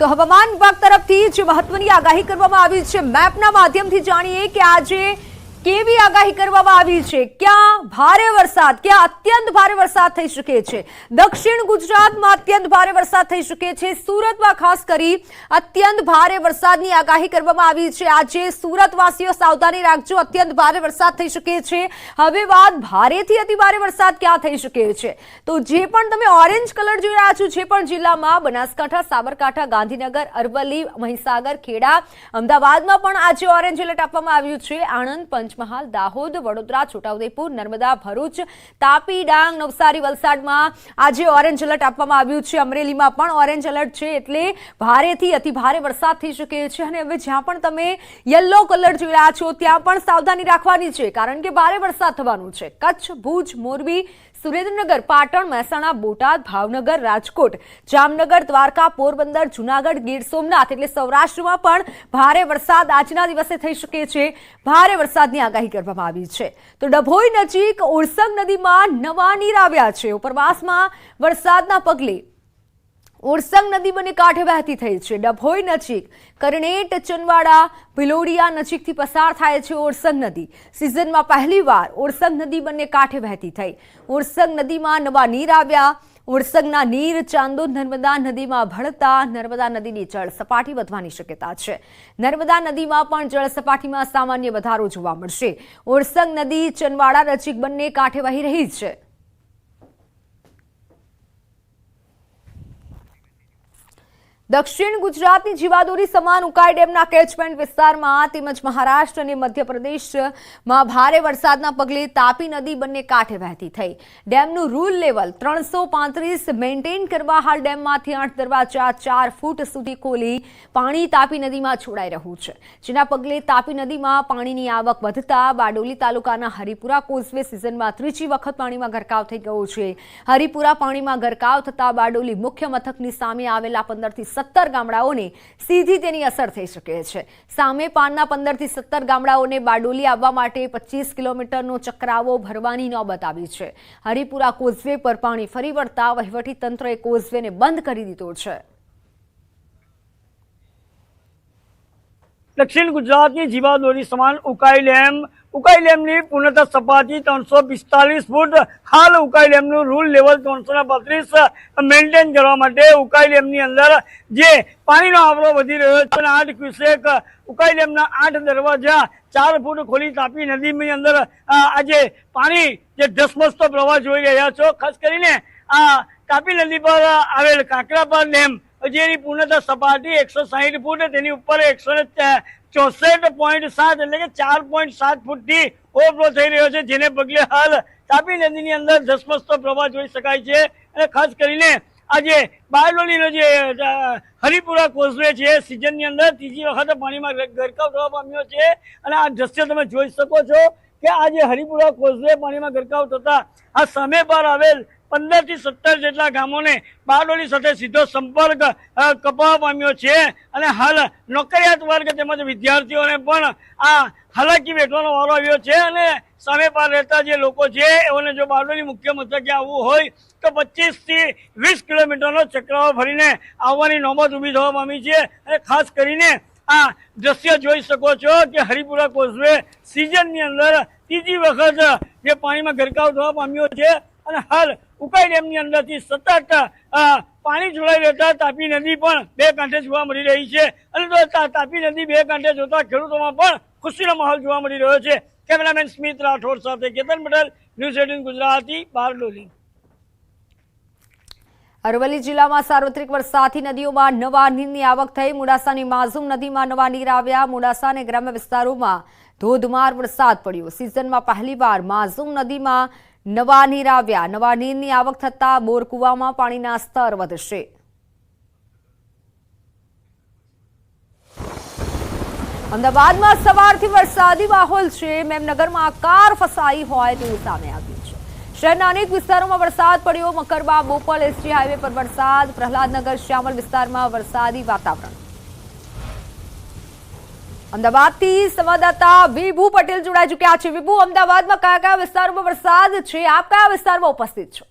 તો હવામાન વિભાગ તરફથી જે મહત્વની આગાહી કરવામાં આવી છે. મેપના માધ્યમથી જાણીએ કે આજે કેવી આગાહી કરવામાં આવી છે? ક્યાં ભારે વરસાદ, ક્યાં અત્યંત ભારે વરસાદ થઈ શકે છે? દક્ષિણ ગુજરાતમાં અત્યંત ભારે વરસાદ થઈ શકે છે. સુરતમાં ખાસ કરી અત્યંત ભારે વરસાદની આગાહી કરવામાં આવી છે. આજે સુરતવાસીઓ સાવધાની રાખજો, અત્યંત ભારે વરસાદ થઈ શકે છે. હવે વાત ભારેથી અતિ ભારે વરસાદ ક્યાં થઈ શકે છે? તો જે પણ તમે ઓરેન્જ કલર જોઈ રહ્યા છો, જે પણ જિલ્લામાં બનાસકાંઠા, સાબરકાંઠા, ગાંધીનગર, અરવલ્લી, મહીસાગર, ખેડા, અમદાવાદમાં પણ આજે ઓરેન્જ એલર્ટ આપવામાં આવ્યું છે. આણંદ પંચમહાલ, દાહોદ, વડોદરા, છોટાઉદેપુર, નર્મદા, ભરૂચ, તાપી, ડાંગ, નવસારી, વલસાડમાં આજે ઓરેન્જ એલર્ટ આપવામાં આવ્યું છે. અમરેલીમાં પણ ઓરેન્જ એલર્ટ છે એટલે ભારેથી અતિ ભારે વરસાદ થઈ શકે છે અને હવે જ્યાં પણ તમે યલો કલર જોઈ રહ્યા છો, ત્યાં પણ સાવધાની રાખવાની છે, કારણ કે ભારે વરસાદ થવાનું છે. કચ્છ, ભુજ, મોરબી સુરેન્દ્રનગર પાટણ, મહેસાણા, બોટાદ, ભાવનગર, રાજકોટ, જામનગર, દ્વારકા, પોરબંદર, જુનાગઢ, ગીર સોમનાથ એટલે સૌરાષ્ટ્રમાં પણ ભારે વરસાદ આજના દિવસે થઈ શકે છે. ભારે વરસાદની આગાહી કરવામાં આવી છે. તો ડભોઈ નજીક ઓરસંગ નદીમાં નવા નીર આવ્યા છે. ઉપરવાસમાં વરસાદના પગલે ઓરસંગ નદી બને કાંઠે વહેતી થઈ છે. ડભોઈ નજીક કરણેટ, ચનવાડા, ભિલોડિયા નજીકથી પસાર થાય છે ઓરસંગ નદી. સિઝનમાં પહેલીવાર ઓરસંગ નદી બંને કાંઠે વહેતી થઈ. ઓરસંગ નદીમાં નવા નીર આવ્યા. ઓરસંગના નીર ચાંદોદ નર્મદા નદીમાં ભળતા નર્મદા નદીની જળ સપાટી વધવાની શક્યતા છે. નર્મદા નદીમાં પણ જળ સપાટીમાં સામાન્ય વધારો જોવા મળશે. ઓરસંગ નદી ચનવાડા નજીક બંને કાંઠે વહી રહી છે. દક્ષિણ ગુજરાતની જીવાદોરી સમાન ઉકાઈ ડેમના કેચમેન્ટ વિસ્તારમાં તેમજ મહારાષ્ટ્ર અને મધ્યપ્રદેશમાં ભારે વરસાદના પગલે તાપી નદી બંને કાંઠે વહેતી થઈ. ડેમનું રૂલ લેવલ ત્રણસો પાંત્રીસ મેન્ટેન કરવા હાલ ડેમમાંથી આઠ દરવાજા ચાર ફૂટ સુધી ખોલી પાણી તાપી નદીમાં છોડાઈ રહ્યું છે. જેના પગલે તાપી નદીમાં પાણીની આવક વધતા બારડોલી તાલુકાના હરિપુરા કોઝવે સિઝનમાં ત્રીજી વખત પાણીમાં ગરકાવ થઈ ગયો છે. હરિપુરા પાણીમાં ગરકાવ થતા બારડોલી મુખ્ય મથકની સામે આવેલા પંદરથી સત્તર ગામડાઓને સીધી તેની અસર થઈ શકે છે. સામે પાનના પંદરથી સત્તર ગામડાઓને બારડોલી આવવા માટે પચીસ કિલોમીટરનો ચક્રાવો ભરવાની નોબત આવી છે. હરિપુરા કોઝવે પર પાણી ફરી વળતા વહીવટી તંત્રએ કોઝવેને બંધ કરી દીધો છે. દક્ષિણ ગુજરાતની જીવાદોરી સમાન ઉકાઈ ડેમ ઉકાઈ ડેમની પૂર્ણતા સપાટી ત્રણસો પિસ્તાલીસ ફૂટ. હાલ ઉકાઈ ડેમનું રૂલ લેવલ ત્રણસો બત્રીસ. મેન્ટેન કરવા માટે ઉકાઈ ડેમની અંદર. જે પાણીનો આવરો વધી રહ્યો છે આઠ ક્યુસેક ઉકાઈ ડેમના આઠ દરવાજા ચાર ફૂટ ખોલી તાપી નદીની અંદર આજે પાણી જે ધસમસતો પ્રવાહ જોઈ રહ્યા છો. ખાસ કરીને આ તાપી નદી પર આવેલ કાંકરાપાર ડેમ જેની પૂર્ણતા સપાટી એકસો સાહીઠ ફૂટ, તેની ઉપર એકસો ચોસઠ પોઈન્ટ સાત એટલે કે ચાર પોઈન્ટ સાત ફૂટથી ઓવરફ્લો થઈ રહ્યો છે, જેને પગલે હાલ તાપી નદીની અંદર ધસમસતો પ્રવાહ જોઈ શકાય છે. અને ખાસ કરીને આજે બારડોલીનો જે હરિપુરા કોઝવે છે સિઝનની અંદર ત્રીજી વખત પાણીમાં ગરકાવ થવા પામ્યો છે. અને આ દ્રશ્ય તમે જોઈ શકો છો કે આજે હરિપુરા કોઝવે પાણીમાં ગરકાવ થતા આ સામે પર આવેલ પંદરથી સત્તર જેટલા ગામોને બારડોલી સાથે સીધો સંપર્ક કપાવવા પામ્યો છે. અને હાલ નોકરિયાત વર્ગ તેમજ વિદ્યાર્થીઓને પણ આ હાલાકી વેઠવાનો વારો આવ્યો છે અને સામે પાર રહેતા જે લોકો છે, એઓને જો બારડોલી મુખ્ય મથકે આવવું હોય, તો પચીસથી વીસ કિલોમીટરનો ચક્રાવો ફરીને આવવાની નોબત ઊભી થવા પામી છે. અને ખાસ કરીને આ દ્રશ્ય જોઈ શકો છો કે હરિપુરા કોઝવે સિઝનની અંદર ત્રીજી વખત જે પાણીમાં ગરકાવ થવા પામ્યો છે. અને હાલ ઉકાઈ ડેમની અંદરથી સતત પાણી જોડાઈ રહેતા તાપી નદી પણ બે કાંઠે જોવા મળી રહી છે. અને તાપી નદી બે કાંઠે જોતા ખેડૂતોમાં પણ ખુશીનો માહોલ જોવા મળી રહ્યો છે. કેમેરામેન સ્મિત રાઠોડ સાથે કેતન પટેલ, ન્યૂઝ એટીન ગુજરાતી, બારડોલી. અરવલ્લી જિલ્લામાં સાર્વત્રિક વરસાદથી નદીઓમાં નવા નીરની આવક થઈ. મોડાસાની માઝુમ નદીમાં નવા નીર આવ્યા. મોડાસા અને ગ્રામ્ય વિસ્તારોમાં ધોધમાર વરસાદ પડ્યો. સિઝનમાં પહેલીવાર માઝુમ નદીમાં નવા નીર આવ્યા. નવા નીરની આવક થતા બોરકુવામાં પાણીના સ્તર વધશે. અમદાવાદમાં સવારથી વરસાદી માહોલ છે. મેમનગરમાં કાર ફસાઈ હોય તેવું સામે આવ્યું છે. શહેરના અનેક વિસ્તારોમાં વરસાદ પડ્યો. મકરબા, બોપલ, એસટી હાઈવે પર વરસાદ. પ્રહલાદનગર, શ્યામલ વિસ્તારમાં વરસાદી વાતાવરણ. અમદાવાદથી સંવાદદાતા વિભુ પટેલ જોડાઈ ચુક્યા છે. વિભુ, અમદાવાદમાં કયા કયા વિસ્તારોમાં વરસાદ છે? આપ કયા વિસ્તારમાં ઉપસ્થિત છો?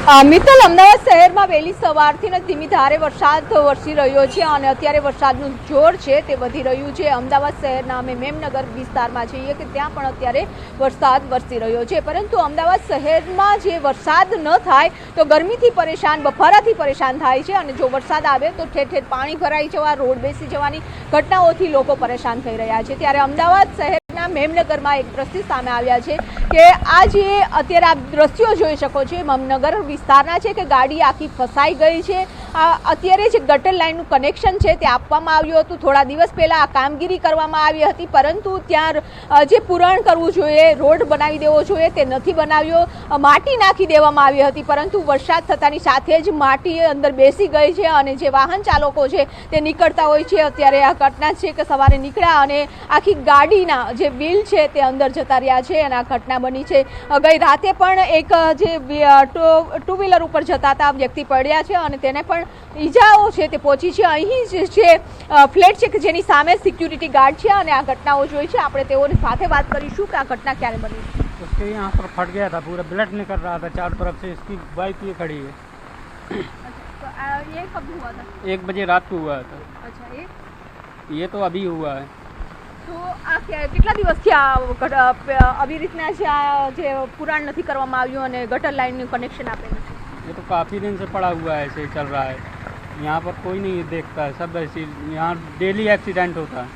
મિત્તલ, અમદાવાદ શહેરમાં વહેલી સવારથી ધીમી ધારે વરસાદ વરસી રહ્યો છે અને અત્યારે વરસાદનું જોર છે તે વધી રહ્યું છે. અમદાવાદ શહેરના અમે મેમનગર વિસ્તારમાં જઈએ કે ત્યાં પણ અત્યારે વરસાદ વરસી રહ્યો છે. પરંતુ અમદાવાદ શહેરમાં જે વરસાદ ન થાય તો ગરમીથી પરેશાન, બફારાથી પરેશાન થાય છે અને જો વરસાદ આવે તો ઠેર ઠેર પાણી ભરાઈ જવા, રોડ બેસી જવાની ઘટનાઓથી લોકો પરેશાન થઈ રહ્યા છે. ત્યારે અમદાવાદ શહેરના મેમનગરમાં એક દ્રશ્ય સામે આવ્યા છે કે આ જે અત્યારે આપ દ્રશ્યો જોઈ શકો છો મમનગર વિસ્તારના છે કે ગાડી આખી ફસાઈ ગઈ છે. આ અત્યારે જે ગટર લાઇનનું કનેક્શન છે તે આપવામાં આવ્યું હતું. થોડા દિવસ પહેલાં આ કામગીરી કરવામાં આવી હતી, પરંતુ ત્યાં જે પુરાણ કરવું જોઈએ, રોડ બનાવી દેવો જોઈએ તે નથી બનાવ્યો. માટી નાખી દેવામાં આવી હતી, પરંતુ વરસાદ થતાની સાથે જ માટી અંદર બેસી ગઈ છે અને જે વાહન ચાલકો છે તે નીકળતા હોય છે. અત્યારે આ ઘટના છે કે સવારે નીકળ્યા અને આખી ગાડીના જે વ્હીલ છે તે અંદર જતા રહ્યા છે અને આ ઘટના બની છે અ, ગઈ રાતે પણ એક અ, જે વી- અ, ટુ ટુ વ્હીલર ઉપર જતા હતા વ્યક્તિ પડ્યા છે અને તેને પણ ઈજાઓ છે તે પહોંચી છે અહીં જ છે અ, ફ્લેટ છે કે જેની સામે સિક્યુરિટી ગાર્ડ છે અને આ ઘટનાઓ જોઈ છે આપણે તેઓની સાથે વાત કરીશું કે આ ઘટના ક્યારે બની उसके यहाँ पर फट गया था पूरा ब्लड निकल रहा था चारों तरफ से इसकी बाइक ये खड़ी है ये कब हुआ था एक बजे रात को हुआ था અચ્છા એ ये तो अभी हुआ है તો આ કે- કેટલા દિવસથી આ ઘટ- અ, પ- આવી રીતના છે આ જે પુરાણ નથી કરવામાં આવ્યું અને ગટર લાઇનનું કનેક્શન આપેલું છે ये तो काफ़ी दिन से पड़ा हुआ है ऐसे ही चल रहा है यहाँ पर कोई नहीं देखता है सब ऐसे ही- यहाँ डेली एक्सीडेंट होता है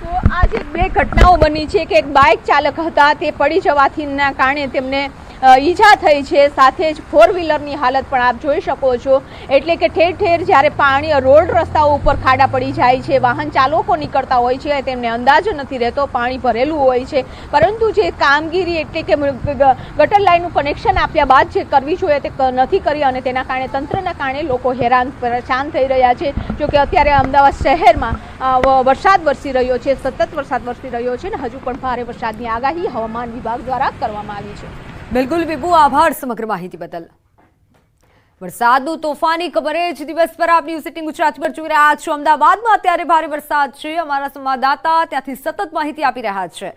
તો આ જે બે ઘટનાઓ બની છે કે એક બાઇક ચાલક હતા તે પડી જવાથી ના કારણે તેમને અ, ઈજા થઈ છે. સાથે જ ફોર વ્હીલરની હાલત પણ આપ જોઈ શકો છો. એટલે કે ઠેર ઠેર જ્યારે પાણી રોડ રસ્તાઓ ઉપર ખાડા પડી જાય છે, વાહન ચાલકો નીકળતા હોય છે, તેમને અંદાજ નથી રહેતો પાણી ભરેલું હોય છે. પરંતુ જે કામગીરી એટલે કે ગટર લાઇનનું કનેક્શન આપ્યા બાદ જે કરવી જોઈએ તે નથી કરી અને તેના કારણે તંત્રના કારણે લોકો હેરાન, પરેશાન થઈ રહ્યા છે. જો કે અત્યારે અમદાવાદ શહેરમાં વરસાદ વરસી રહ્યો છે, સતત વરસાદ વરસી રહ્યો છે અને હજુ પણ ભારે વરસાદની આગાહી હવામાન વિભાગ દ્વારા કરવામાં આવી છે. બિલકુલ વિભુ, આભાર સમગ્ર માહિતી બદલ. વરસાદનું તોફાની કબરે જ દિવસ પર આપ ન્યૂઝ સિટી ગુજરાત પર જોઈ રહ્યા છો. અમદાવાદમાં અત્યારે ભારે વરસાદ છે. અમારા સંવાદદાતા ત્યાંથી સતત માહિતી આપી રહ્યા છે.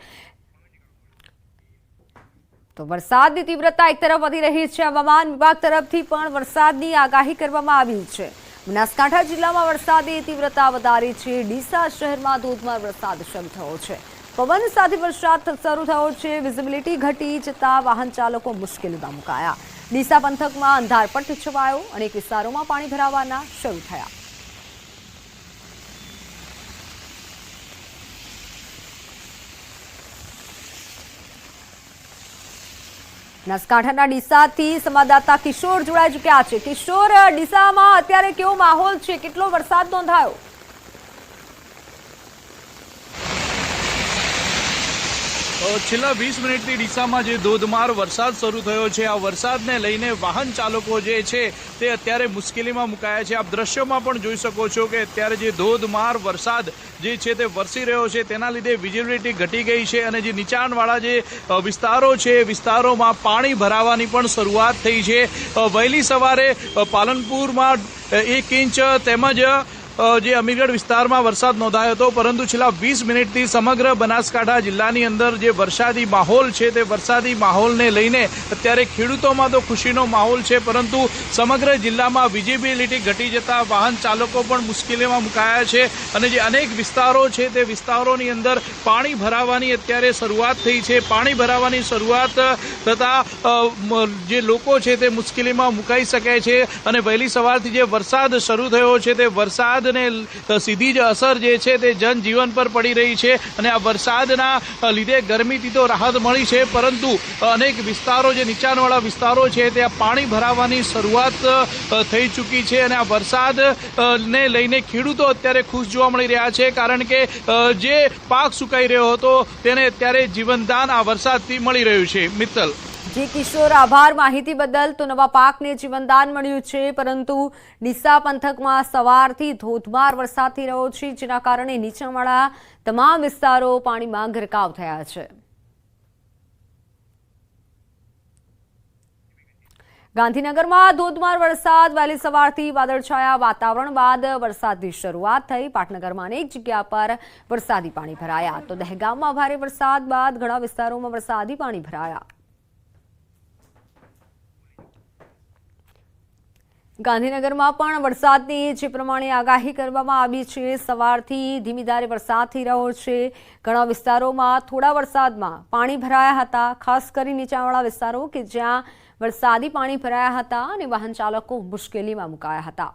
તો વરસાદની તીવ્રતા એક તરફ વધી રહી છે. હવામાન વિભાગ તરફથી પણ વરસાદની આગાહી કરવામાં આવી છે. બનાસકાંઠા જિલ્લામાં વરસાદની તીવ્રતા વધારી છે. ડીસા શહેરમાં ધોધમાર વરસાદ શરૂ થયો છે. પવન સાથે વરસાદ શરૂ થયો છે. વિઝિબિલિટી ઘટી જતા વાહન ચાલકો મુશ્કેલીમાં મુકાયા. ડીસા પંથકમાં અંધારપટ છવાયો અનેક વિસ્તારોમાં પાણી ભરાવાના શરૂ થયા. બનાસકાંઠાના ડીસાથી સંવાદદાતા કિશોર જોડાઈ ચૂક્યા છે. કિશોર, ડીસામાં અત્યારે કેવો માહોલ છે? કેટલો વરસાદ નોંધાયો? છેલ્લા વીસ મિનિટથી ડીસામાં જે ધોધમાર વરસાદ શરૂ થયો છે, આ વરસાદને લઈને વાહન ચાલકો જે છે તે અત્યારે મુશ્કેલીમાં મુકાયા છે. આપ દ્રશ્યોમાં પણ જોઈ શકો છો કે અત્યારે જે ધોધમાર વરસાદ જે છે તે વરસી રહ્યો છે, તેના લીધે વિઝિબિલિટી ઘટી ગઈ છે અને જે નીચાણવાળા જે વિસ્તારો છે વિસ્તારોમાં પાણી ભરાવાની પણ શરૂઆત થઈ છે. વહેલી સવારે પાલનપુરમાં એક ઇંચ તેમજ જે અમીરગઢ વિસ્તારમાં વરસાદ નોંધાયો હતો, પરંતુ છેલ્લા વીસ મિનિટથી સમગ્ર બનાસકાંઠા જિલ્લાની અંદર જે વરસાદી માહોલ છે, તે વરસાદી માહોલને લઈને અત્યારે ખેડૂતોમાં તો ખુશીનો માહોલ છે, પરંતુ સમગ્ર જિલ્લામાં વિઝિબિલિટી ઘટી જતા વાહન ચાલકો પણ મુશ્કેલીમાં મુકાયા છે અને જે અનેક વિસ્તારો છે, તે વિસ્તારોની અંદર પાણી ભરાવાની અત્યારે શરૂઆત થઈ છે. પાણી ભરાવાની શરૂઆત થતાં જે લોકો છે, તે મુશ્કેલીમાં મુકાઈ શકે છે અને વહેલી સવારથી જે વરસાદ શરૂ થયો છે, તે વરસાદને સીધી જ અસર જે છે તે જનજીવન પર પડી રહી છે અને આ વરસાદના લીધે ગરમીથી તો રાહત મળી છે, પરંતુ અનેક વિસ્તારો જે નીચાણવાળા વિસ્તારો છે ત્યાં પાણી ભરાવાની શરૂઆત થઈ ચૂકી છે અને આ વરસાદને લઈને ખેડૂતો અત્યારે ખુશ જોવા મળી રહ્યા છે કારણ કે જે પાક સુકાઈ રહ્યો હતો તેને અત્યારે જીવનદાન આ વરસાદથી મળી રહ્યું છે. મિત્તલ. જી કિશોર, આભાર. માહિતી બદલ તો નવા પાકને જીવનદાન મળ્યું છે, પરંતુ ડીસા પંથકમાં સવારથી ધોધમાર વરસાદ થઈ રહ્યો છે, જેના કારણે નીચાણવાળા તમામ વિસ્તારો પાણીમાં ગરકાવ થયા છે. ગાંધીનગરમાં ધોધમાર વરસાદ. વહેલી સવારથી વાદળછાયા વાતાવરણ બાદ વરસાદની શરૂઆત થઈ. પાટનગરમાં અનેક જગ્યા પર વરસાદી પાણી ભરાયા. તો દહેગામમાં ભારે વરસાદ બાદ ઘણા વિસ્તારોમાં વરસાદી પાણી ભરાયા. ગાંધીનગરમાં પણ વરસાદની જે પ્રમાણે આગાહી કરવામાં આવી છે, સવારથી ધીમી ધારે વરસાદ થઈ રહ્યો છે. ઘણા વિસ્તારોમાં થોડા વરસાદમાં પાણી ભરાયા હતા, ખાસ કરી નીચાણવાળા વિસ્તારો કે જ્યાં વરસાદી પાણી ભરાયા હતા અને વાહન ચાલકો મુશ્કેલીમાં મુકાયા હતા.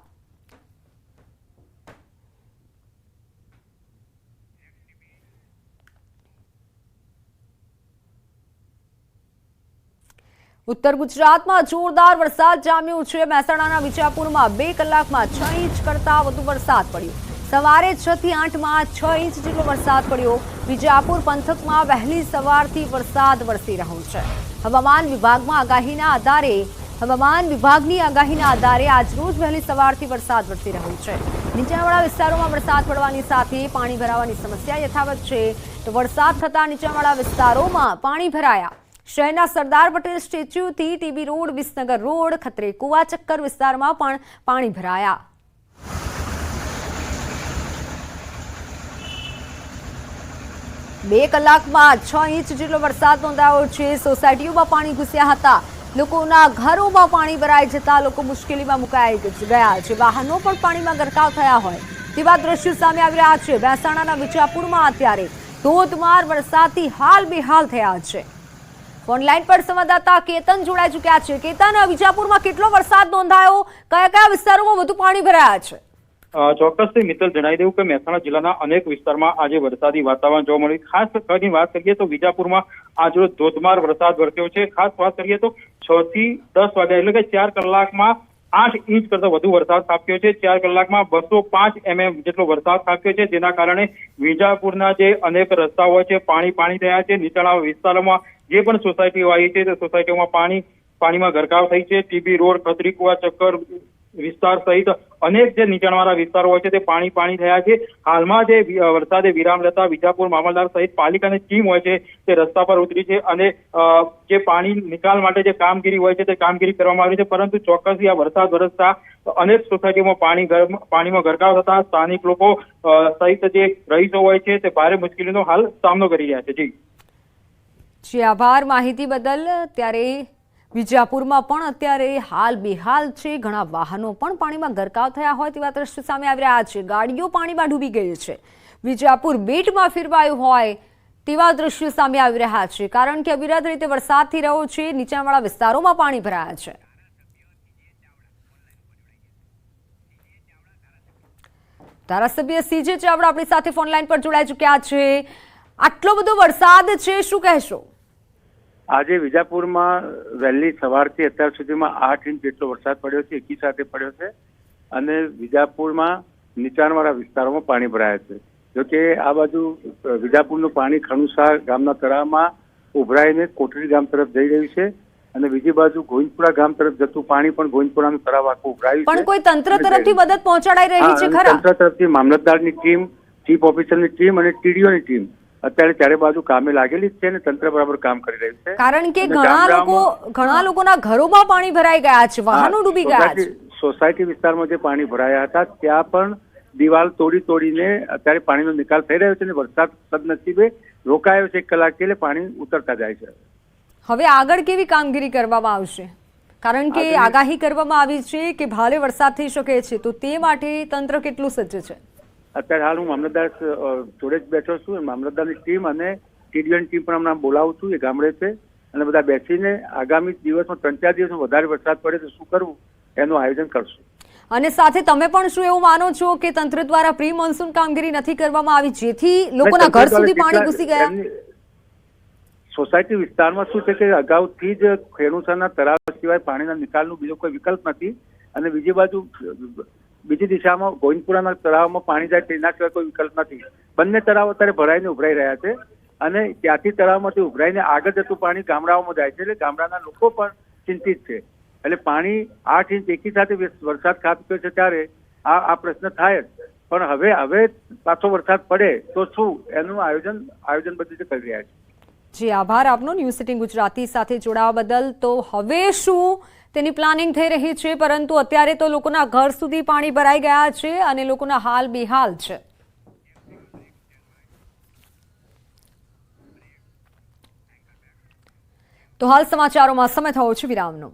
ઉત્તર ગુજરાતમાં જોરદાર વરસાદ જામ્યો છે. મહેસાણાના વિજાપુરમાં બે કલાકમાં છ ઇંચ કરતા વધુ વરસાદ પડ્યો. સવારે છ થી આઠમાં છ ઇંચ જેટલો વરસાદ પડ્યો. વિજાપુર પંથકમાં વહેલી સવારથી વરસાદ વરસી રહ્યો છે. હવામાન વિભાગમાં આગાહીના આધારે, હવામાન વિભાગની આગાહીના આધારે આજરોજ વહેલી સવારથી વરસાદ વરસી રહ્યો છે. નીચાણવાળા વિસ્તારોમાં વરસાદ પડવાની સાથે પાણી ભરાવાની સમસ્યા યથાવત છે. તો વરસાદ થતા નીચાણવાળા વિસ્તારોમાં પાણી ભરાયા. શહેરના સરદાર પટેલ સ્ટેચ્યુથી ટીબી રોડ, વિસનગર રોડ, ખત્રે કુવા ચક્કર વિસ્તારમાં પણ પાણી ભરાયા. બે કલાકમાં છ ઇંચ જેટલો વરસાદ નોંધાયો છે. સોસાયટીઓમાં પાણી ઘૂસ્યા હતા. લોકોના ઘરોમાં પાણી ભરાઈ જતા લોકો મુશ્કેલીમાં મુકાઈ ગયા છે. વાહનો પણ પાણીમાં ગરકાવ થયા હોય તેવા દ્રશ્યો સામે આવી રહ્યા છે. મહેસાણાના વિજાપુરમાં અત્યારે ધોધમાર વરસાદથી હાલ બેહાલ થયા છે. ઓનલાઈન પર સંવાદદાતા કેતન જોડાઈ ચુક્યા છે. કેતન, વિજાપુરમાં કેટલો વરસાદ નોંધાયો? કયા કયા વિસ્તારોમાં વધુ પાણી ભરાયા છે? ચોક્કસથી મિત્તલ જણાવી દઉં કે મહેસાણા જિલ્લાના અનેક વિસ્તારમાં આજે વરસાદી વાતાવરણ જોવા મળ્યું. ખાસ કરીને વાત કરીએ તો વિજાપુરમાં આજરોજ ધોધમાર વરસાદ વરસ્યો છે. ખાસ વાત કરીએ તો છ થી દસ વાગ્યા એટલે કે ચાર કલાકમાં આઠ ઇંચ કરતા વધુ વરસાદ ખાબક્યો છે. ચાર કલાકમાં બસો પાંચ એમએમ જેટલો વરસાદ ખાબક્યો છે. જેના કારણે વિજાપુરના જે અનેક રસ્તાઓ છે, પાણી પાણી થયા છે. નીચાણા વિસ્તારોમાં જે પણ સોસાયટીઓ આવી છે, તે સોસાયટીઓમાં પાણી પાણીમાં ગરકાવ થઈ છે. ટીબી રોડ ખત્રી કુવા ચક્કર વિસ્તાર સહિત અનેક જે નીચાણવાળા વિસ્તારો હોય છે, તે પાણી પાણી થયા છે. હાલમાં જે વરસાદે વિરામ લેતા વિજાપુર મામલદાર સહિત પાલિકાની ટીમ હોય છે, તે રસ્તા પર ઉતરી છે અને જે પાણી નિકાલ માટે જે કામગીરી હોય છે, તે કામગીરી કરવામાં આવી છે, પરંતુ ચોક્કસથી આ વરસાદ વરસતા અનેક સોસાયટીઓમાં પાણી પાણીમાં ગરકાવ થતા સ્થાનિક લોકો સહિત જે રહીશો હોય છે, તે ભારે મુશ્કેલીનો હાલ સામનો કરી રહ્યા છે. જી, આભાર માહિતી બદલ. ત્યારે વિજાપુરમાં પણ અત્યારે હાલ બેહાલ છે. ઘણા વાહનો પણ પાણીમાં ગરકાવ થયા હોય તેવા દ્રશ્યો સામે આવી રહ્યા છે. ગાડીઓ પાણીમાં ડૂબી ગઈ છે. વિજાપુર બેટમાં ફેરવાયું હોય તેવા દ્રશ્યો સામે આવી રહ્યા છે. કારણ કે અવિરત રીતે વરસાદ થઈ રહ્યો છે. નીચાણવાળા વિસ્તારોમાં પાણી ભરાયા છે. ધારાસભ્ય સીજે ચાવડા આપણી સાથે ફોનલાઈન પર જોડાઈ ચૂક્યા છે. આટલો બધો વરસાદ છે. શું કહેશો? આજે વિજાપુરમાં વહેલી સવારથી અત્યાર સુધીમાં આઠ ઇંચ જેટલો વરસાદ પડ્યો છે એકી સાથે પડ્યો છે અને વિજાપુરમાં નીચાણવાળા વિસ્તારોમાં પાણી ભરાયા છે. જોકે આ બાજુ વિજાપુરનું પાણી ખણુસા ગામના તળાવમાં ઉભરાઈને કોટડી ગામ તરફ જઈ રહ્યું છે અને બીજી બાજુ ગોવિંદપુરા ગામ તરફ જતું પાણી પણ ગોવિંદપુરાનું તળાવ આખું ઉભરાયું પણ કોઈ તંત્ર તરફથી મદદ પહોંચાડાઈ રહી છે ખરા? તંત્ર તરફથી મામલતદારની ટીમ ચીફ ઓફિસરની ટીમ અને ટીડીઓની ટીમ અત્યારે ચારે બાજુ કામે લાગેલી છે અને તંત્ર બરાબર કામ કરી રહ્યું છે. કારણ કે ઘણા લોકો ઘણા લોકોના ઘરોમાં પાણી ભરાઈ ગયા છે વાહનો ડૂબી ગયા છે. સોસાયટી- સોસાયટી વિસ્તારમાં જે પાણી ભરાયા હતા ત્યાં પણ દિવાલ તોડી તોડીને અત્યારે પાણીનો નિકાલ થઈ રહ્યો છે અને વરસાદ સદનસીબે રોકાયો છે એક કલાક એટલે પાણી ઉતરતા જાય છે. હવે આગળ કેવી કામગીરી કરવામાં આવશે? કારણ કે આગાહી કરવામાં આવી છે કે ભારે વરસાદ થઈ શકે છે તો તે માટે તંત્ર કેટલું સજ્જ છે? અત્યારે હાલ હું મામલતદાર જોડે જ બેઠો છું મામલતદારની ટીમ અને ટીડીએન ટીમ પણ હમણાં બોલાવું છું એ ગામડે છે. અને બધા બેસીને આગામી દિવસમાં ત્રણ ચાર દિવસમાં વધારે વરસાદ પડે તો શું કરવું એનું આયોજન કરશું. અને સાથે તમે પણ શું એવું માનો છો કે તંત્ર દ્વારા પ્રી મોન્સૂન કામગીરી નથી કરવામાં આવી જેથી લોકોના ઘર સુધી પાણી ઘૂસી ગયા? સોસાયટી વિસ્તારમાં શું છે કે અગાઉથી જ ખેડૂતોના તળાવ સિવાય પાણીના નિકાલનો બીજો કોઈ વિકલ્પ નથી. અને બીજી બાજુ બીજી દિશામાં ગોવિંદપુરાના તળાવમાં પાણી જાય તેના સિવાય કોઈ વિકલ્પ નથી. બંને તળાવ અત્યારે ભરાઈને ઉભરાઈ રહ્યા છે અને ત્યાંથી તળાવમાંથી ઉભરાઈને આગળ જતું પાણી ગામડાઓમાં જાય છે એટલે ગામડાના લોકો પણ ચિંતિત છે. એટલે પાણી આઠ ઇંચ એકી સાથે વરસાદ ખાબક્યો છે ત્યારે આ આ પ્રશ્ન થાય જ. પણ હવે હવે પાછો વરસાદ પડે તો શું? એનું આયોજન આયોજન બધી રીતે કરી રહ્યા છે. જી, આભાર આપનો. ન્યૂઝ સિટી ગુજરાતી સાથે જોડાવા બદલ. તો હવે શું તેની પ્લાનિંગ થઈ રહી છે, પરંતુ અત્યારે તો લોકોના ઘર સુધી પાણી ભરાઈ ગયા છે અને લોકોના હાલ બેહાલ છે. તો હાલ સમાચારોમાં સમય થયો છે, વિરામનો.